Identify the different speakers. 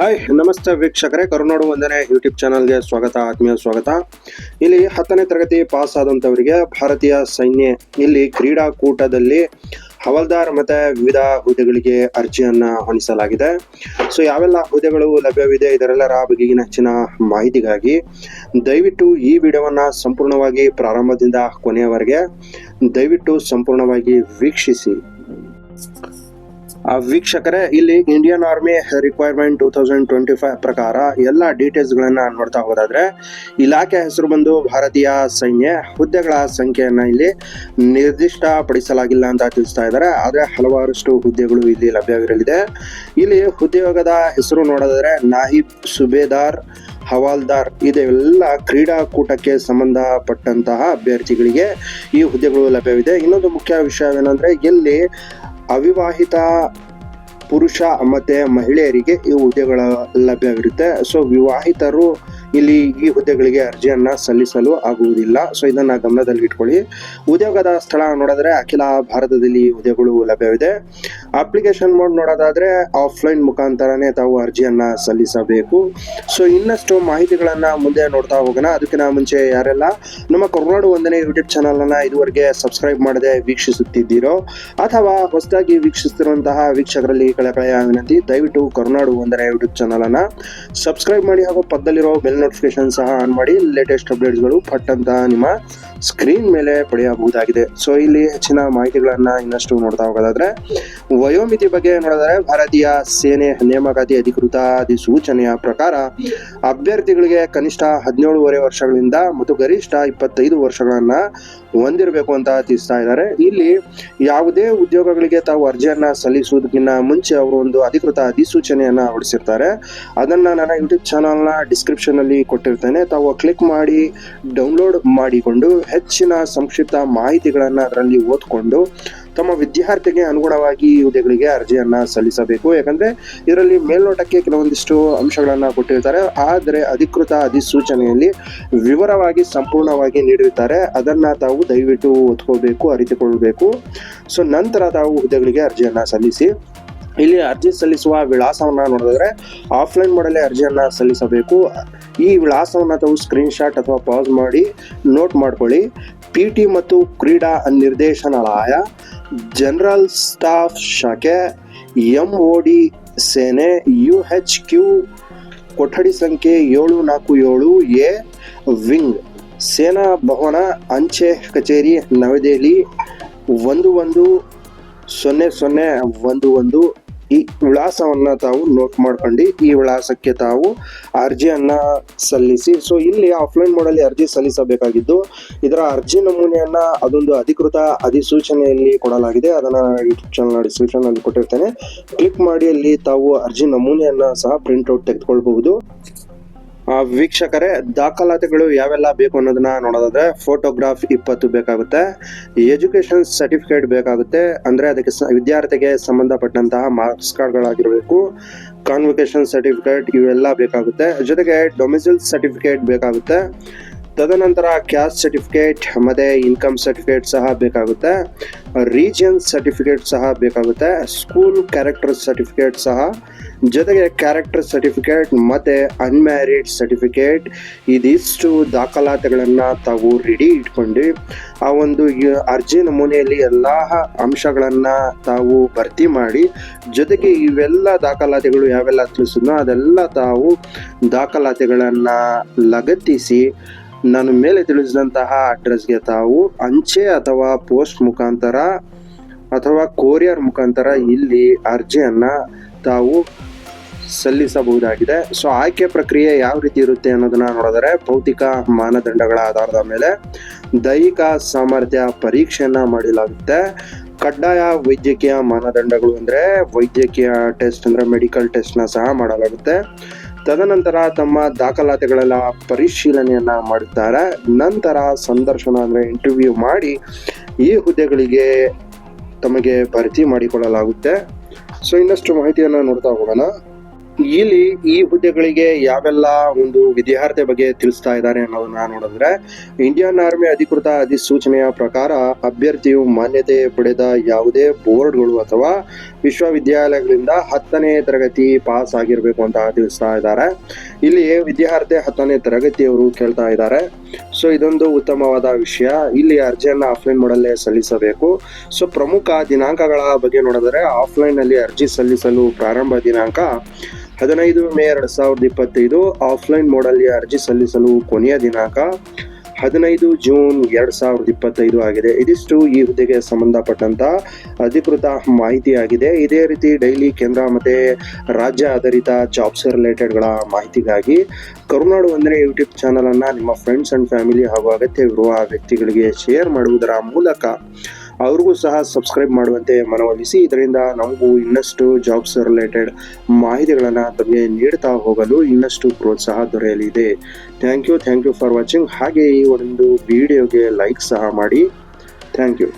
Speaker 1: Hi ನಮಸ್ತೆ ವೀಕ್ಷಕರೇ. ಕರುನಾಡು ವಂದನೆ ಯೂಟ್ಯೂಬ್ ಚಾನಲ್ಗೆ ಸ್ವಾಗತ, ಆತ್ಮೀಯ ಸ್ವಾಗತ. ಇಲ್ಲಿ ಹತ್ತನೇ ತರಗತಿ ಪಾಸ್ ಆದಂಥವರಿಗೆ ಭಾರತೀಯ ಸೈನ್ಯ, ಇಲ್ಲಿ ಕ್ರೀಡಾಕೂಟದಲ್ಲಿ ಹವಾಲ್ದಾರ್ ಮತ್ತು ವಿವಿಧ ಹುದ್ದೆಗಳಿಗೆ ಅರ್ಜಿಯನ್ನು ಹೊಣಿಸಲಾಗಿದೆ ಸೊ ಯಾವೆಲ್ಲ ಹುದ್ದೆಗಳು ಲಭ್ಯವಿದೆ, ಇದರೆಲ್ಲರ ಬಗೆಗಿನ ಹೆಚ್ಚಿನ ಮಾಹಿತಿಗಾಗಿ ದಯವಿಟ್ಟು ಈ ವಿಡಿಯೋವನ್ನ ಸಂಪೂರ್ಣವಾಗಿ ಪ್ರಾರಂಭದಿಂದ ಕೊನೆಯವರೆಗೆ ದಯವಿಟ್ಟು ಸಂಪೂರ್ಣವಾಗಿ ವೀಕ್ಷಿಸಿ. ವೀಕ್ಷಕರೇ, ಇಲ್ಲಿ Indian army requirement two thousand twenty five ಪ್ರಕಾರ ಎಲ್ಲ ಡೀಟೇಲ್ಸ್ ಗಳನ್ನ ನೋಡ್ತಾ ಹೋದಾದ್ರೆ, ಇಲಾಖೆ ಹೆಸರು ಬಂದು ಭಾರತೀಯ ಸೈನ್ಯ ಹುದ್ದೆಗಳ ಸಂಖ್ಯೆಯನ್ನ ಇಲ್ಲಿ ನಿರ್ದಿಷ್ಟ ಪಡಿಸಲಾಗಿಲ್ಲ ಅಂತ ತಿಳಿಸ್ತಾ ಇದ್ದಾರೆ. ಆದ್ರೆ ಹಲವಾರಷ್ಟು ಹುದ್ದೆಗಳು ಇಲ್ಲಿ ಲಭ್ಯವಿರಲಿದೆ. ಇಲ್ಲಿ ಉದ್ಯೋಗದ ಹೆಸರು ನೋಡೋದಾದ್ರೆ, ನಾಹಿಬ್ ಸುಬೇದಾರ್, ಹವಾಲ್ದಾರ್ ಇದೆಲ್ಲ ಕ್ರೀಡಾಕೂಟಕ್ಕೆ ಸಂಬಂಧಪಟ್ಟಂತಹ ಅಭ್ಯರ್ಥಿಗಳಿಗೆ ಈ ಹುದ್ದೆಗಳು ಲಭ್ಯವಿದೆ. ಇನ್ನೊಂದು ಮುಖ್ಯ ವಿಷಯವೇನೆಂದರೆ, ಎಲ್ಲಿ ಅವಿವಾಹಿತ ಪುರುಷ ಮತ್ತು ಮಹಿಳೆಯರಿಗೆ ಈ ಹುದ್ದೆಗಳ ಲಭ್ಯವಿರುತ್ತೆ. ಸೊ ವಿವಾಹಿತರು ಇಲ್ಲಿ ಈ ಹುದ್ದೆಗಳಿಗೆ ಅರ್ಜಿಯನ್ನ ಸಲ್ಲಿಸಲು ಆಗುವುದಿಲ್ಲ. ಸೊ ಇದನ್ನ ಗಮನದಲ್ಲಿ ಇಟ್ಕೊಳ್ಳಿ. ಉದ್ಯೋಗದ ಸ್ಥಳ ನೋಡಿದ್ರೆ ಅಖಿಲ ಭಾರತದಲ್ಲಿ ಹುದ್ದೆಗಳು ಲಭ್ಯವಿದೆ. ಅಪ್ಲಿಕೇಶನ್ ಮೋಡ್ ನೋಡೋದಾದ್ರೆ ಆಫ್ಲೈನ್ ಮುಖಾಂತರನೇ ತಾವು ಅರ್ಜಿಯನ್ನ ಸಲ್ಲಿಸಬೇಕು. ಸೊ ಇನ್ನಷ್ಟು ಮಾಹಿತಿಗಳನ್ನ ಮುಂದೆ ನೋಡ್ತಾ ಹೋಗೋಣ. ಅದಕ್ಕಿಂತ ಮುಂಚೆ ಯಾರೆಲ್ಲ ನಮ್ಮ ಕೊರೋನಾಡು ಒಂದನೇ ಯೂಟ್ಯೂಬ್ ಚಾನಲ್ ಅನ್ನ ಇದುವರೆಗೆ ಸಬ್ಸ್ಕ್ರೈಬ್ ಮಾಡದೆ ವೀಕ್ಷಿಸುತ್ತಿದ್ದೀರೋ, ಅಥವಾ ಹೊಸದಾಗಿ ವೀಕ್ಷಿಸುತ್ತಿರುವಂತಹ ವೀಕ್ಷಕರಲ್ಲಿ ಕಳಕಳೆಯ ವಿನಂತಿ, ದಯವಿಟ್ಟು ಕರುನಾಡು ಒಂದನೇ ಯೂಟ್ಯೂಬ್ ಚಾನಲ್ ಅನ್ನ ಸಬ್ಸ್ಕ್ರೈಬ್ ಮಾಡಿ ಹಾಗೂ ಪಕ್ಕದಲ್ಲಿರೋ ಬೆಲ್ ನೋಟಿಫಿಕೇಶನ್ ಸಹ ಆನ್ ಮಾಡಿ ಲೇಟೆಸ್ಟ್ ಅಪ್ಡೇಟ್ಸ್ಗಳು ಗಳು ಅಂತ ನಿಮ್ಮ ಸ್ಕ್ರೀನ್ ಮೇಲೆ ಪಡೆಯಬಹುದಾಗಿದೆ. ಸೊ ಇಲ್ಲಿ ಹೆಚ್ಚಿನ ಮಾಹಿತಿಗಳನ್ನು ಇನ್ನಷ್ಟು ನೋಡ್ತಾ ಹೋಗೋದಾದ್ರೆ, ವಯೋಮಿತಿ ಬಗ್ಗೆ ನೋಡಿದ್ರೆ ಭಾರತೀಯ ಸೇನೆ ನೇಮಕಾತಿ ಅಧಿಕೃತ ಅಧಿಸೂಚನೆಯ ಪ್ರಕಾರ ಅಭ್ಯರ್ಥಿಗಳಿಗೆ ಕನಿಷ್ಠ ಹದಿನೇಳುವರೆ ವರ್ಷಗಳಿಂದ ಮತ್ತು ಗರಿಷ್ಠ ಇಪ್ಪತ್ತೈದು ವರ್ಷಗಳನ್ನ ಹೊಂದಿರಬೇಕು ಅಂತ ತಿಳಿಸ್ತಾ ಇದ್ದಾರೆ. ಇಲ್ಲಿ ಯಾವುದೇ ಉದ್ಯೋಗಗಳಿಗೆ ತಾವು ಅರ್ಜಿಯನ್ನ ಸಲ್ಲಿಸುವುದಕ್ಕಿಂತ ಮುಂಚೆ ಅವರು ಒಂದು ಅಧಿಕೃತ ಅಧಿಸೂಚನೆಯನ್ನ ಹೊರಡಿಸಿರ್ತಾರೆ. ಅದನ್ನ ನನ್ನ ಯೂಟ್ಯೂಬ್ ಚಾನಲ್ನ ಡಿಸ್ಕ್ರಿಪ್ಷನ್ ಅಲ್ಲಿ ಕೊಟ್ಟಿರ್ತೇನೆ. ತಾವು ಕ್ಲಿಕ್ ಮಾಡಿ ಡೌನ್ಲೋಡ್ ಮಾಡಿಕೊಂಡು ಹೆಚ್ಚಿನ ಸಂಕ್ಷಿಪ್ತ ಮಾಹಿತಿಗಳನ್ನ ಅದರಲ್ಲಿ ಓದ್ಕೊಂಡು ತಮ್ಮ ವಿದ್ಯಾರ್ಥಿಗೆ ಅನುಗುಣವಾಗಿ ಹುದ್ದೆಗಳಿಗೆ ಅರ್ಜಿಯನ್ನ ಸಲ್ಲಿಸಬೇಕು. ಯಾಕಂದ್ರೆ ಇದರಲ್ಲಿ ಮೇಲ್ನೋಟಕ್ಕೆ ಕೆಲವೊಂದಿಷ್ಟು ಅಂಶಗಳನ್ನ ಕೊಟ್ಟಿರ್ತಾರೆ. ಆದರೆ ಅಧಿಕೃತ ಅಧಿಸೂಚನೆಯಲ್ಲಿ ವಿವರವಾಗಿ ಸಂಪೂರ್ಣವಾಗಿ ನೀಡಿರ್ತಾರೆ. ಅದನ್ನ ತಾವು ದಯವಿಟ್ಟು ಓದ್ಕೋಬೇಕು ಅರಿತುಕೊಳ್ಬೇಕು. ಸೊ ನಂತರ ತಾವು ಹುದ್ದೆಗಳಿಗೆ ಅರ್ಜಿಯನ್ನ ಸಲ್ಲಿಸಿ, ಇಲ್ಲಿ ಅರ್ಜಿ ಸಲ್ಲಿಸುವ ವಿಳಾಸವನ್ನ ನೋಡಿದ್ರೆ ಆಫ್ಲೈನ್ ಮಾಡಲೇ ಅರ್ಜಿಯನ್ನ ಸಲ್ಲಿಸಬೇಕು. ಈ ವಿಳಾಸವನ್ನ ತಾವು ಸ್ಕ್ರೀನ್ಶಾಟ್ ಅಥವಾ ಪಾಸ್ ಮಾಡಿ ನೋಟ್ ಮಾಡ್ಕೊಳ್ಳಿ. ಪಿ ಟಿ ಮತ್ತು ಕ್ರೀಡಾ ನಿರ್ದೇಶನಾಲಯ ಜನರಲ್ ಸ್ಟಾಫ್ ಶಾಖೆ ಎಂ ಒ ಡಿ ಸೇನೆ ಯು ಹೆಚ್ ಕ್ಯೂ ಕೊಠಡಿ ಸಂಖ್ಯೆ ಏಳು ನಾಲ್ಕು ಏಳು ಎ ವಿಂಗ್ ಸೇನಾ ಭವನ ಅಂಚೆ ಕಚೇರಿ ನವದೆಹಲಿ ಒಂದು ಒಂದು ಸೊನ್ನೆ ಸೊನ್ನೆ ಒಂದು ಒಂದು ಈ ವಿಳಾಸವನ್ನ ತಾವು ನೋಟ್ ಮಾಡ್ಕೊಂಡು, ಈ ವಿಳಾಸಕ್ಕೆ ತಾವು ಅರ್ಜಿಯನ್ನ ಸಲ್ಲಿಸಿ. ಸೊ ಇಲ್ಲಿ ಆಫ್ಲೈನ್ ಮೋಡಲ್ಲಿ ಅರ್ಜಿ ಸಲ್ಲಿಸಬೇಕಾಗಿದ್ದು, ಇದರ ಅರ್ಜಿ ನಮೂನೆಯನ್ನ ಅದೊಂದು ಅಧಿಕೃತ ಅಧಿಸೂಚನೆಯಲ್ಲಿ ಕೊಡಲಾಗಿದೆ. ಅದನ್ನ ಯೂಟ್ಯೂಬ್ ಚಾನಲ್ ಡಿಸ್ಕ್ರಿಪ್ಷನ್ ಅಲ್ಲಿ ಕೊಟ್ಟಿರ್ತೇನೆ. ಕ್ಲಿಕ್ ಮಾಡಿ ಅಲ್ಲಿ ತಾವು ಅರ್ಜಿ ನಮೂನೆಯನ್ನ ಸಹ ಪ್ರಿಂಟ್ ಔಟ್ ತೆಗೆದುಕೊಳ್ಬಹುದು. ವೀಕ್ಷಕರೇ, ದಾಖಲಾತಿಗಳು ಯಾವೆಲ್ಲ ಬೇಕು ಅನ್ನೋದನ್ನ ನೋಡೋದಾದ್ರೆ ಫೋಟೋಗ್ರಾಫ್ ಇಪ್ಪತ್ತು ಬೇಕಾಗುತ್ತೆ ಎಜುಕೇಶನ್ ಸರ್ಟಿಫಿಕೇಟ್ ಬೇಕಾಗುತ್ತೆ, ಅಂದ್ರೆ ಅದಕ್ಕೆ ವಿದ್ಯಾರ್ಥಿಗೆ ಸಂಬಂಧಪಟ್ಟಂತಹ ಮಾರ್ಕ್ಸ್ ಕಾರ್ಡ್ಗಳಾಗಿರಬೇಕು ಕಾನ್ವೊಕೇಶನ್ ಸರ್ಟಿಫಿಕೇಟ್ ಇವೆಲ್ಲ ಬೇಕಾಗುತ್ತೆ, ಜೊತೆಗೆ ಡೊಮಿಸಿಲ್ ಸರ್ಟಿಫಿಕೇಟ್ ಬೇಕಾಗುತ್ತೆ ತದನಂತರ ಕ್ಯಾಸ್ಟ್ ಸರ್ಟಿಫಿಕೇಟ್ ಮತ್ತು ಇನ್ಕಮ್ ಸರ್ಟಿಫಿಕೇಟ್ ಸಹ ಬೇಕಾಗುತ್ತೆ. ರೀಜನ್ ಸರ್ಟಿಫಿಕೇಟ್ ಸಹ ಬೇಕಾಗುತ್ತೆ. ಸ್ಕೂಲ್ ಕ್ಯಾರೆಕ್ಟರ್ ಸರ್ಟಿಫಿಕೇಟ್ ಸಹ. ಜೊತೆಗೆ ಕ್ಯಾರೆಕ್ಟರ್ ಸರ್ಟಿಫಿಕೇಟ್ ಮತ್ತು ಅನ್ಮ್ಯಾರಿಡ್ ಸರ್ಟಿಫಿಕೇಟ್ ಇದಿಷ್ಟು ದಾಖಲಾತಿಗಳನ್ನು ತಾವು ರೆಡಿ ಇಟ್ಕೊಂಡು, ಆ ಒಂದು ಅರ್ಜಿ ನಮೂನೆಯಲ್ಲಿ ಎಲ್ಲ ಅಂಶಗಳನ್ನು ತಾವು ಭರ್ತಿ ಮಾಡಿ, ಜೊತೆಗೆ ಇವೆಲ್ಲ ದಾಖಲಾತಿಗಳು ಯಾವೆಲ್ಲ ತಿಳಿಸಿದ್ನೋ ಅದೆಲ್ಲ ತಾವು ದಾಖಲಾತಿಗಳನ್ನು ಲಗತ್ತಿಸಿ ನಾನು ಮೇಲೆ ತಿಳಿಸಿದಂತಹ ಅಡ್ರೆಸ್ಗೆ ತಾವು ಅಂಚೆ ಅಥವಾ ಪೋಸ್ಟ್ ಮುಖಾಂತರ ಅಥವಾ ಕೊರಿಯರ್ ಮುಖಾಂತರ ಇಲ್ಲಿ ಅರ್ಜಿಯನ್ನು ತಾವು ಸಲ್ಲಿಸಬಹುದಾಗಿದೆ. ಸೊ ಆಯ್ಕೆ ಪ್ರಕ್ರಿಯೆ ಯಾವ ರೀತಿ ಇರುತ್ತೆ ಅನ್ನೋದನ್ನ ನೋಡಿದರೆ ಭೌತಿಕ ಮಾನದಂಡಗಳ ಆಧಾರದ ಮೇಲೆ ದೈಹಿಕ ಸಾಮರ್ಥ್ಯ ಪರೀಕ್ಷೆಯನ್ನು ಮಾಡಲಾಗುತ್ತೆ. ಕಡ್ಡಾಯ ವೈದ್ಯಕೀಯ ಮಾನದಂಡಗಳು ಅಂದ್ರೆ ವೈದ್ಯಕೀಯ ಟೆಸ್ಟ್ ಅಂದ್ರೆ ಮೆಡಿಕಲ್ ಟೆಸ್ಟ್ನ ಸಹ ಮಾಡಲಾಗುತ್ತೆ. ತದನಂತರ ತಮ್ಮ ದಾಖಲಾತಿಗಳೆಲ್ಲ ಪರಿಶೀಲನೆಯನ್ನ ಮಾಡುತ್ತಾರೆ ನಂತರ ಸಂದರ್ಶನ ಅಂದ್ರೆ ಇಂಟರ್ವ್ಯೂ ಮಾಡಿ ಈ ಹುದ್ದೆಗಳಿಗೆ ತಮಗೆ ಭರ್ತಿ ಮಾಡಿಕೊಳ್ಳಲಾಗುತ್ತೆ. ಸೊ ಇನ್ನಷ್ಟು ಮಾಹಿತಿಯನ್ನು ನೋಡ್ತಾ ಹೋಗೋಣ. ಇಲ್ಲಿ ಈ ಹುದ್ದೆಗಳಿಗೆ ಯಾವೆಲ್ಲ ಒಂದು ವಿದ್ಯಾರ್ಥಿ ಬಗ್ಗೆ ತಿಳಿಸ್ತಾ ಇದ್ದಾರೆ ಅನ್ನೋದನ್ನ ನೋಡಿದ್ರೆ ಇಂಡಿಯನ್ ಆರ್ಮಿ ಅಧಿಕೃತ ಅಧಿಸೂಚನೆಯ ಪ್ರಕಾರ ಅಭ್ಯರ್ಥಿಯು ಮಾನ್ಯತೆ ಪಡೆದ ಯಾವುದೇ ಬೋರ್ಡ್ಗಳು ಅಥವಾ ವಿಶ್ವವಿದ್ಯಾಲಯಗಳಿಂದ ಹತ್ತನೇ ತರಗತಿ ಪಾಸ್ ಆಗಿರ್ಬೇಕು ಅಂತ ತಿಳಿಸ್ತಾ ಇದ್ದಾರೆ. ಇಲ್ಲಿ ವಿದ್ಯಾರ್ಥಿ ಹತ್ತನೇ ತರಗತಿಯವರು ಕೇಳ್ತಾ ಇದ್ದಾರೆ. ಸೊ ಇದೊಂದು ಉತ್ತಮವಾದ ವಿಷಯ. ಇಲ್ಲಿ ಅರ್ಜಿಯನ್ನು ಆಫ್ಲೈನ್ ಮಾಡಲ್ಲೇ ಸಲ್ಲಿಸಬೇಕು. ಸೊ ಪ್ರಮುಖ ದಿನಾಂಕಗಳ ಬಗ್ಗೆ ನೋಡಿದರೆ ಆಫ್ಲೈನ್ನಲ್ಲಿ ಅರ್ಜಿ ಸಲ್ಲಿಸಲು ಪ್ರಾರಂಭ ದಿನಾಂಕ ಹದಿನೈದು ಮೇ ಎರಡ್ ಸಾವಿರದ ಇಪ್ಪತ್ತೈದು ಆಫ್ಲೈನ್ ಮೋಡಲ್ಲಿ ಅರ್ಜಿ ಸಲ್ಲಿಸಲು ಕೊನೆಯ ದಿನಾಂಕ ಹದಿನೈದು ಜೂನ್ ಎರಡ್ ಸಾವಿರದ ಇಪ್ಪತ್ತೈದು ಆಗಿದೆ. ಇದಿಷ್ಟು ಈ ಹುದ್ದೆಗೆ ಸಂಬಂಧಪಟ್ಟಂತ ಅಧಿಕೃತ ಮಾಹಿತಿಯಾಗಿದೆ. ಇದೇ ರೀತಿ ಡೈಲಿ ಕೇಂದ್ರ ಮತ್ತೆ ರಾಜ್ಯ ಆಧಾರಿತ ಜಾಬ್ಸ್ ರಿಲೇಟೆಡ್ಗಳ ಮಾಹಿತಿಗಾಗಿ ಕರುನಾಡು ಅಂದರೆ ಯೂಟ್ಯೂಬ್ ಚಾನಲ್ ಅನ್ನ ನಿಮ್ಮ ಫ್ರೆಂಡ್ಸ್ ಅಂಡ್ ಫ್ಯಾಮಿಲಿ ಹಾಗೂ ಅಗತ್ಯವಿರುವ ವ್ಯಕ್ತಿಗಳಿಗೆ ಶೇರ್ ಮಾಡುವುದರ ಮೂಲಕ ಅವ್ರಿಗೂ ಸಹ ಸಬ್ಸ್ಕ್ರೈಬ್ ಮಾಡುವಂತೆ ಮನವೊಲಿಸಿ. ಇದರಿಂದ ನಮಗೂ ಇನ್ನಷ್ಟು ಜಾಬ್ಸ್ ರಿಲೇಟೆಡ್ ಮಾಹಿತಿಗಳನ್ನು ತಮಗೆ ನೀಡ್ತಾ ಹೋಗಲು ಇನ್ನಷ್ಟು ಪ್ರೋತ್ಸಾಹ ದೊರೆಯಲಿದೆ. Thank you thank you for watching ಹಾಗೆ ಈ ಒಂದು ವಿಡಿಯೋಗೆ ಲೈಕ್ ಸಹ ಮಾಡಿ. Thank you